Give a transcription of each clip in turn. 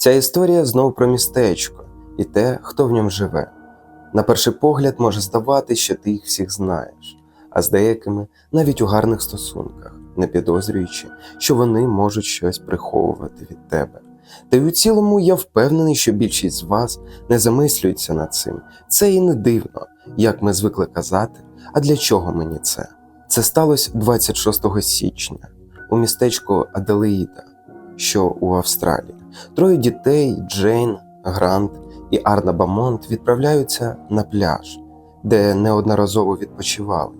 Ця історія знов про містечко і те, хто в ньому живе. На перший погляд може здавати, що ти їх всіх знаєш, а з деякими навіть у гарних стосунках, не підозрюючи, що вони можуть щось приховувати від тебе. Та й у цілому я впевнений, що більшість з вас не замислюється над цим. Це і не дивно, як ми звикли казати. А для чого мені це? Це сталося 26 січня у містечку Аделаїда, що у Австралії. Троє дітей Джейн, Грант і Арна Бамонт відправляються на пляж, де неодноразово відпочивали.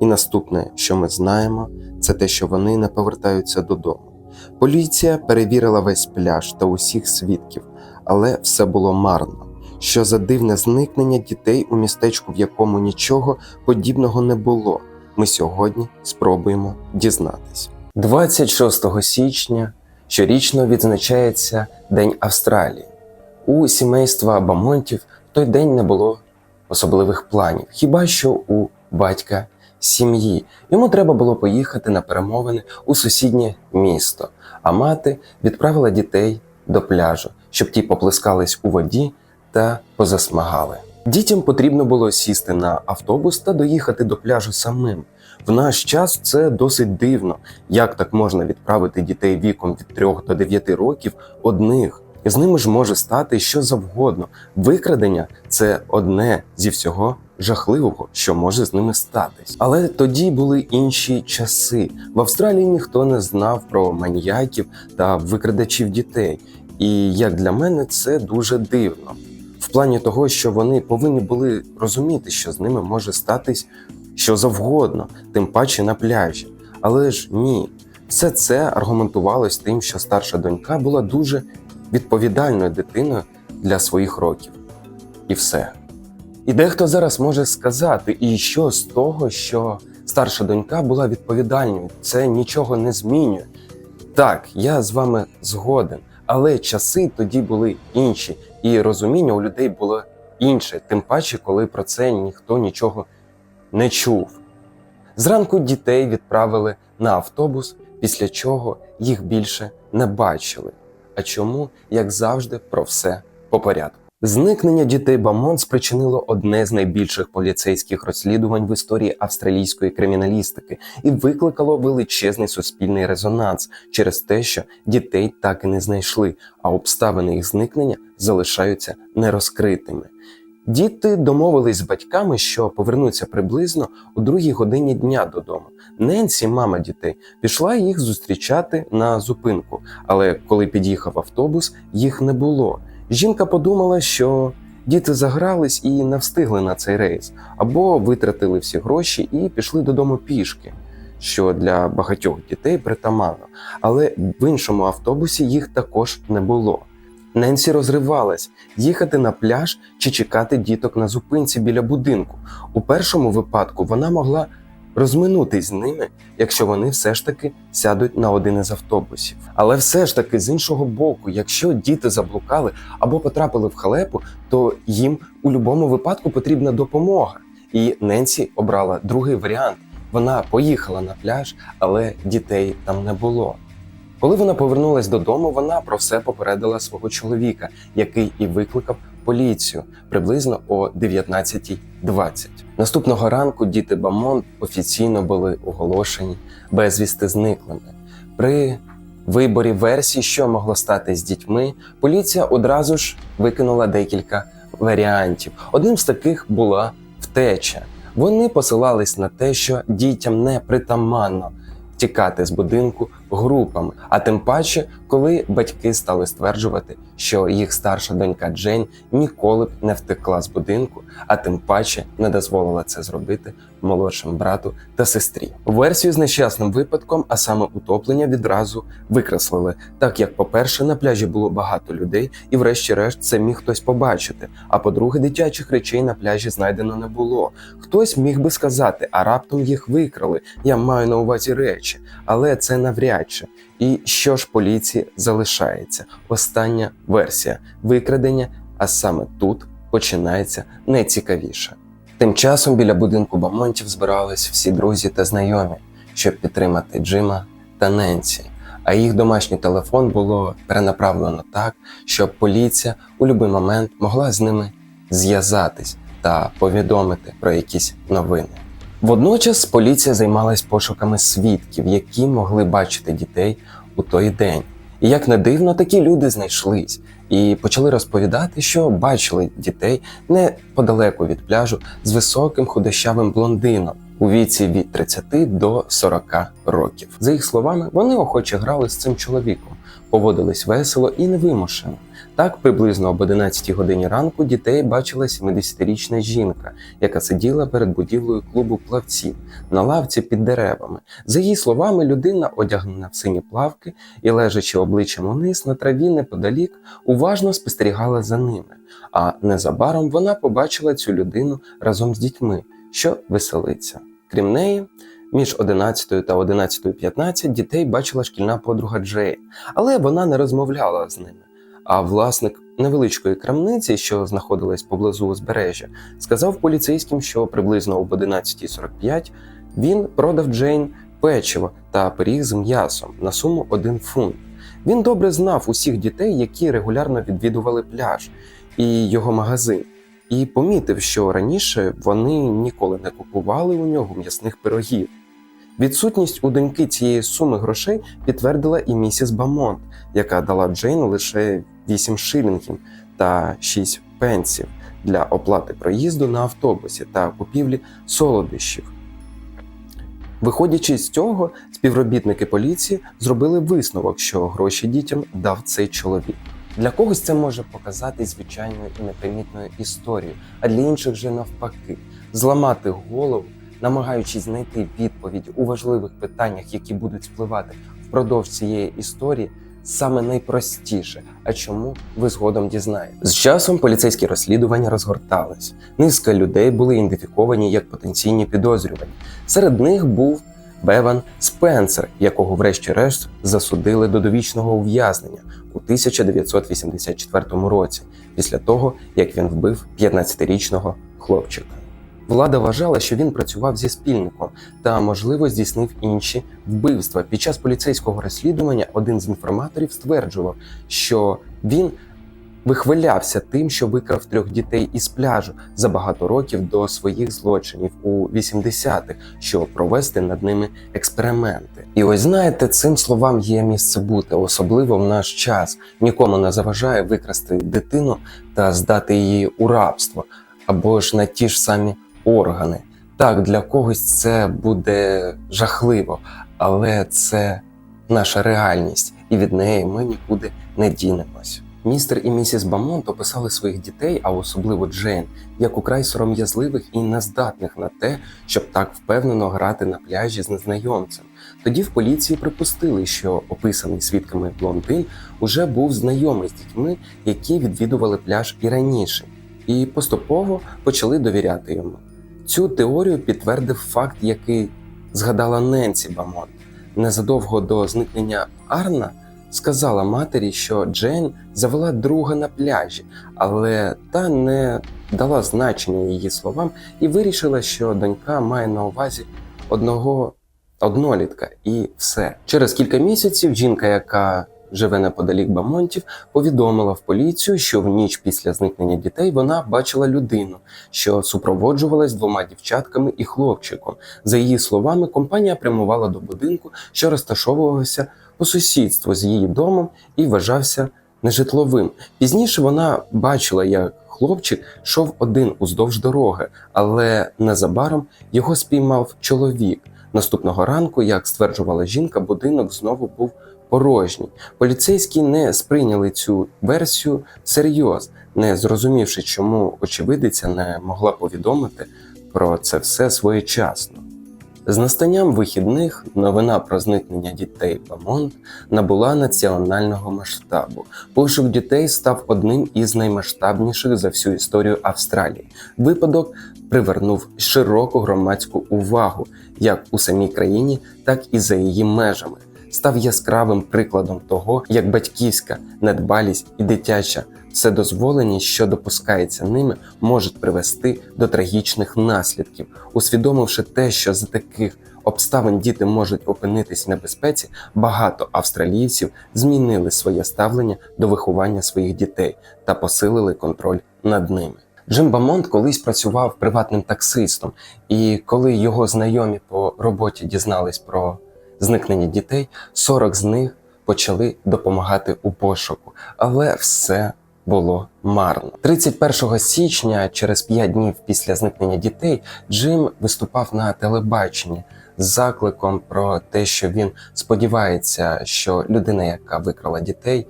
І наступне, що ми знаємо, це те, що вони не повертаються додому. Поліція перевірила весь пляж та усіх свідків, але все було марно. Що за дивне зникнення дітей у містечку, в якому нічого подібного не було, ми сьогодні спробуємо дізнатись. 26 січня щорічно відзначається День Австралії. У сімейства Бамонтів в той день не було особливих планів, хіба що у батька сім'ї. Йому треба було поїхати на перемовини у сусіднє місто, а мати відправила дітей до пляжу, щоб ті поплескались у воді та позасмагали. Дітям потрібно було сісти на автобус та доїхати до пляжу самим. В наш час це досить дивно, як так можна відправити дітей віком від 3 до 9 років одних. З ними ж може стати що завгодно. Викрадення це одне зі всього жахливого, що може з ними статись. Але тоді були інші часи. В Австралії ніхто не знав про маніяків та викрадачів дітей. І як для мене це дуже дивно. В плані того, що вони повинні були розуміти, що з ними може статись що завгодно, тим паче на пляжі. Але ж ні, все це аргументувалось тим, що старша донька була дуже відповідальною дитиною для своїх років. І все. І дехто зараз може сказати, і що з того, що старша донька була відповідальною, це нічого не змінює. Так, я з вами згоден, але часи тоді були інші, і розуміння у людей було інше, тим паче, коли про це ніхто нічого не чув. Зранку дітей відправили на автобус, після чого їх більше не бачили. А чому, як завжди, про все по порядку. Зникнення дітей Бамон спричинило одне з найбільших поліцейських розслідувань в історії австралійської криміналістики і викликало величезний суспільний резонанс через те, що дітей так і не знайшли, а обставини їх зникнення залишаються нерозкритими. Діти домовились з батьками, що повернуться приблизно у другій годині дня додому. Ненсі, мама дітей, пішла їх зустрічати на зупинку, але коли під'їхав автобус, їх не було. Жінка подумала, що діти загрались і не встигли на цей рейс, або витратили всі гроші і пішли додому пішки, що для багатьох дітей притаманно. Але в іншому автобусі їх також не було. Ненсі розривалась їхати на пляж чи чекати діток на зупинці біля будинку. У першому випадку вона могла розминутись з ними, якщо вони все ж таки сядуть на один із автобусів. Але все ж таки, з іншого боку, якщо діти заблукали або потрапили в халепу, то їм у будь-якому випадку потрібна допомога. І Ненсі обрала другий варіант. Вона поїхала на пляж, але дітей там не було. Коли вона повернулась додому, вона про все попередила свого чоловіка, який і викликав поліцію приблизно о 19.20. Наступного ранку діти Бамон офіційно були оголошені безвісти зниклими. При виборі версій, що могло стати з дітьми, поліція одразу ж викинула декілька варіантів. Одним з таких була втеча. Вони посилались на те, що дітям не притаманно тікати з будинку групами, а тим паче, коли батьки стали стверджувати, що їх старша донька Джейн ніколи б не втекла з будинку, а тим паче не дозволила це зробити молодшим брату та сестрі. Версію з нещасним випадком, а саме утоплення, відразу викреслили, так як, по-перше, на пляжі було багато людей, і, врешті-решт, це міг хтось побачити. А по-друге, дитячих речей на пляжі знайдено не було. Хтось міг би сказати, а раптом їх викрали. Я маю на увазі речі, але це навряд чи. І що ж поліції залишається? Остання версія викрадення, а саме тут починається найцікавіше. Тим часом біля будинку Бамонтів збирались всі друзі та знайомі, щоб підтримати Джима та Ненсі. а їх домашній телефон було перенаправлено так, щоб поліція у будь-який момент могла з ними зв'язатись та повідомити про якісь новини. Водночас поліція займалась пошуками свідків, які могли бачити дітей у той день. І як не дивно, такі люди знайшлись і почали розповідати, що бачили дітей неподалеку від пляжу з високим худощавим блондином у віці від 30 до 40 років. За їх словами, вони охоче грали з цим чоловіком, поводились весело і невимушено. Так, приблизно об 11 годині ранку дітей бачила 70-річна жінка, яка сиділа перед будівлею клубу плавців на лавці під деревами. За її словами, людина, одягнена в сині плавки і лежачи обличчям униз на траві неподалік, уважно спостерігала за ними. А незабаром вона побачила цю людину разом з дітьми, що веселиться. Крім неї, між 11 та 11.15 дітей бачила шкільна подруга Джейн, але вона не розмовляла з ними. А власник невеличкої крамниці, що знаходилась поблизу узбережжя, сказав поліцейським, що приблизно об 11.45 він продав Джейн печиво та пиріг з м'ясом на суму 1 фунт. Він добре знав усіх дітей, які регулярно відвідували пляж і його магазин, і помітив, що раніше вони ніколи не купували у нього м'ясних пирогів. Відсутність у доньки цієї суми грошей підтвердила і місіс Бамонт, яка дала Джейн лише 8 шилінгів та 6 пенсів для оплати проїзду на автобусі та купівлі солодощів. Виходячи з цього, співробітники поліції зробили висновок, що гроші дітям дав цей чоловік. Для когось це може показати звичайною і непримітною історією, а для інших же навпаки, зламати голову, намагаючись знайти відповідь у важливих питаннях, які будуть спливати впродовж цієї історії, саме найпростіше. А чому ви згодом дізнаєтесь? З часом поліцейські розслідування розгортались. Низка людей були ідентифіковані як потенційні підозрювані. Серед них був Беван Спенсер, якого, врешті-решт, засудили до довічного ув'язнення у 1984 році, після того як він вбив 15-річного хлопчика. Влада вважала, що він працював зі спільником та, можливо, здійснив інші вбивства. Під час поліцейського розслідування один з інформаторів стверджував, що він вихвалявся тим, що викрав трьох дітей із пляжу за багато років до своїх злочинів у 80-х, щоб провести над ними експерименти. І ось знаєте, цим словам є місце бути, особливо в наш час. Нікому не заважає викрасти дитину та здати її у рабство або ж на ті ж самі органи. Так, для когось це буде жахливо, але це наша реальність, і від неї ми нікуди не дінемось. Містер і місіс Бамонт описали своїх дітей, а особливо Джейн, як украй сором'язливих і нездатних на те, щоб так впевнено грати на пляжі з незнайомцем. Тоді в поліції припустили, що описаний свідками блондин уже був знайомий з дітьми, які відвідували пляж і раніше, і поступово почали довіряти йому. Цю теорію підтвердив факт, який згадала Ненсі Бамонт. Незадовго до зникнення Арна сказала матері, що Джейн завела друга на пляжі, але та не дала значення її словам і вирішила, що донька має на увазі одного однолітка, і все. Через кілька місяців жінка, яка живе неподалік Бамонтів, повідомила в поліцію, що в ніч після зникнення дітей вона бачила людину, що супроводжувалась двома дівчатками і хлопчиком. За її словами, компанія прямувала до будинку, що розташовувався по сусідству з її домом і вважався нежитловим. Пізніше вона бачила, як хлопчик йшов один уздовж дороги, але незабаром його спіймав чоловік. Наступного ранку, як стверджувала жінка, будинок знову був порожній. Поліцейські не сприйняли цю версію всерйоз, не зрозумівши, чому очевидиця не могла повідомити про це все своєчасно. З настанням вихідних новина про зникнення дітей Бамонт набула національного масштабу. Пошук дітей став одним із наймасштабніших за всю історію Австралії. Випадок привернув широку громадську увагу як у самій країні, так і за її межами. Став яскравим прикладом того, як батьківська недбалість і дитяча вседозволеність, що допускається ними, можуть привести до трагічних наслідків, усвідомивши те, що за таких обставин діти можуть опинитись в небезпеці, багато австралійців змінили своє ставлення до виховання своїх дітей та посилили контроль над ними. Джим Бамонт колись працював приватним таксистом, і коли його знайомі по роботі дізнались про зникнення дітей, 40 з них почали допомагати у пошуку, але все було марно. 31 січня, через 5 днів після зникнення дітей, Джим виступав на телебаченні з закликом про те, що він сподівається, що людина, яка викрала дітей,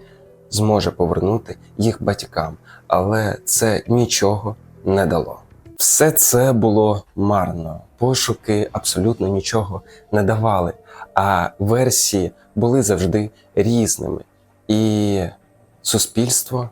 зможе повернути їх батькам, але це нічого не дало. Все це було марно. Пошуки абсолютно нічого не давали, а версії були завжди різними. І суспільство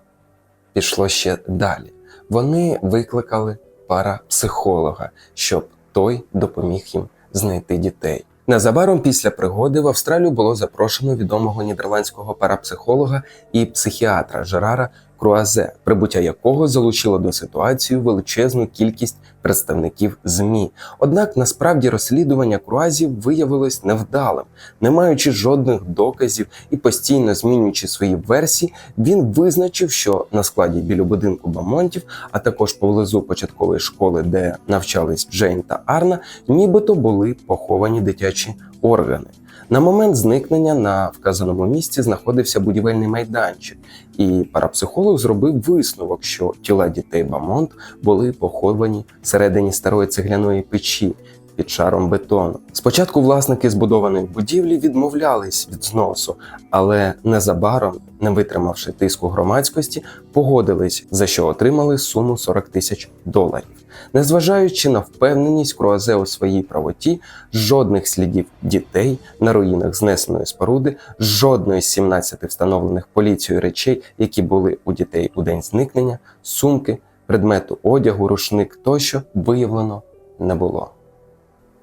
пішло ще далі. Вони викликали парапсихолога, щоб той допоміг їм знайти дітей. Незабаром після пригоди в Австралію було запрошено відомого нідерландського парапсихолога і психіатра Жерара Круазе, прибуття якого залучило до ситуації величезну кількість представників ЗМІ. Однак насправді розслідування Круазів виявилось невдалим, не маючи жодних доказів і постійно змінюючи свої версії, він визначив, що на складі біля будинку Бамонтів, а також поблизу початкової школи, де навчались Джейн та Арна, нібито були поховані дитячі органи. На момент зникнення на вказаному місці знаходився будівельний майданчик, і парапсихолог зробив висновок, що тіла дітей Бамонт були поховані всередині старої цегляної печі під шаром бетону. Спочатку власники збудованої будівлі відмовлялись від зносу, але незабаром, не витримавши тиску громадськості, погодились, за що отримали суму 40 тисяч доларів. Незважаючи на впевненість Круазе у своїй правоті, жодних слідів дітей на руїнах знесеної споруди, жодної з 17 встановлених поліцією речей, які були у дітей у день зникнення, сумки, предмету одягу, рушник тощо виявлено не було.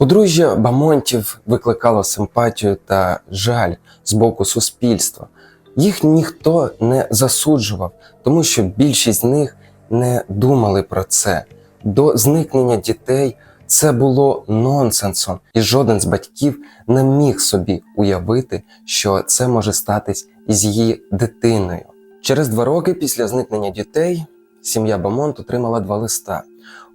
Подружжя Бамонтів викликало симпатію та жаль з боку суспільства. Їх ніхто не засуджував, тому що більшість з них не думали про це. До зникнення дітей це було нонсенсом, і жоден з батьків не міг собі уявити, що це може статись із її дитиною. Через два роки після зникнення дітей сім'я Бамонт отримала два листа.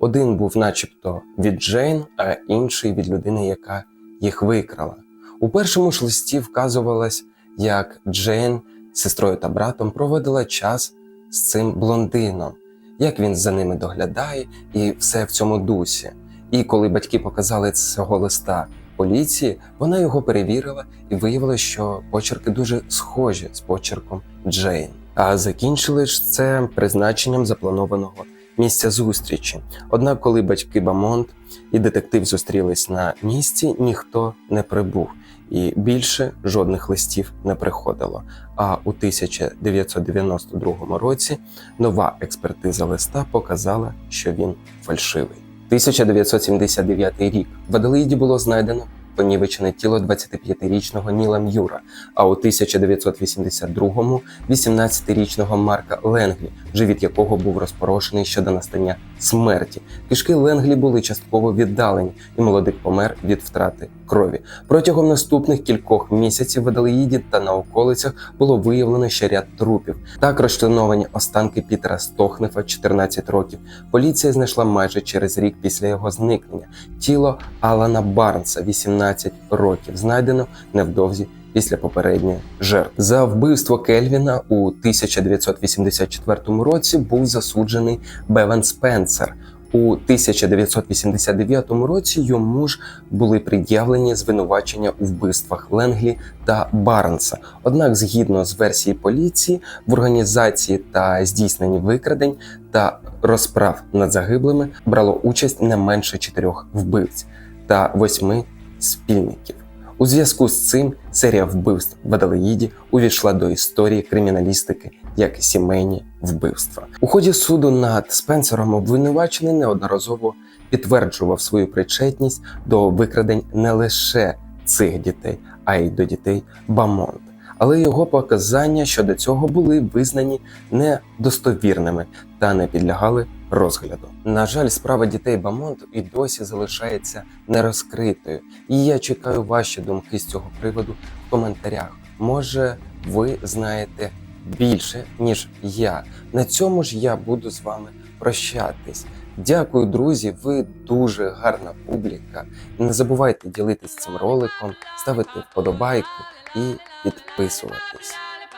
Один був, начебто, від Джейн, а інший від людини, яка їх викрала. У першому ж листі вказувалось, як Джейн з сестрою та братом проводила час з цим блондином, як він за ними доглядає, і все в цьому дусі. І коли батьки показали цього листа поліції, вона його перевірила і виявила, що почерки дуже схожі з почерком Джейн. А закінчили ж це призначенням запланованого місця зустрічі. Однак, коли батьки Бамонт і детектив зустрілись на місці, ніхто не прибув, і більше жодних листів не приходило. А у 1992 році нова експертиза листа показала, що він фальшивий. 1979 рік в Аделаїді було знайдено понівечене тіло 25-річного Ніла М'юра, а у 1982-му 18-річного Марка Ленглі, живіт якого був розпорошений щодо настання смерті. Кишки Ленглі були частково віддалені, і молодик помер від втрати крові. Протягом наступних кількох місяців в Аделаїді та на околицях було виявлено ще ряд трупів. Так розчленовані останки Пітера Стохнефа, 14 років. Поліція знайшла майже через рік після його зникнення. Тіло Алана Барнса, 18 років, знайдено невдовзі після попередньої жертви. За вбивство Кельвіна у 1984 році був засуджений Беван Спенсер. У 1989 році йому ж були пред'явлені звинувачення у вбивствах Ленглі та Барнса. Однак, згідно з версії поліції, в організації та здійсненні викрадень та розправ над загиблими брало участь не менше чотирьох вбивць та восьми спільників. У зв'язку з цим серія вбивств в Аделаїді увійшла до історії криміналістики як сімейні вбивства. У ході суду над Спенсером обвинувачений неодноразово підтверджував свою причетність до викрадень не лише цих дітей, а й до дітей Бамонт. Але його показання щодо цього були визнані недостовірними та не підлягали розгляду. На жаль, справа дітей Бамонт і досі залишається нерозкритою, і я чекаю ваші думки з цього приводу в коментарях. Може, ви знаєте більше, ніж я. На цьому ж я буду з вами прощатись. Дякую, друзі. Ви дуже гарна публіка. Не забувайте ділитись цим роликом, ставити вподобайку і підписуватись.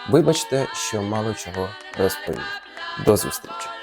Вибачте, що мало чого розповів. До зустрічі!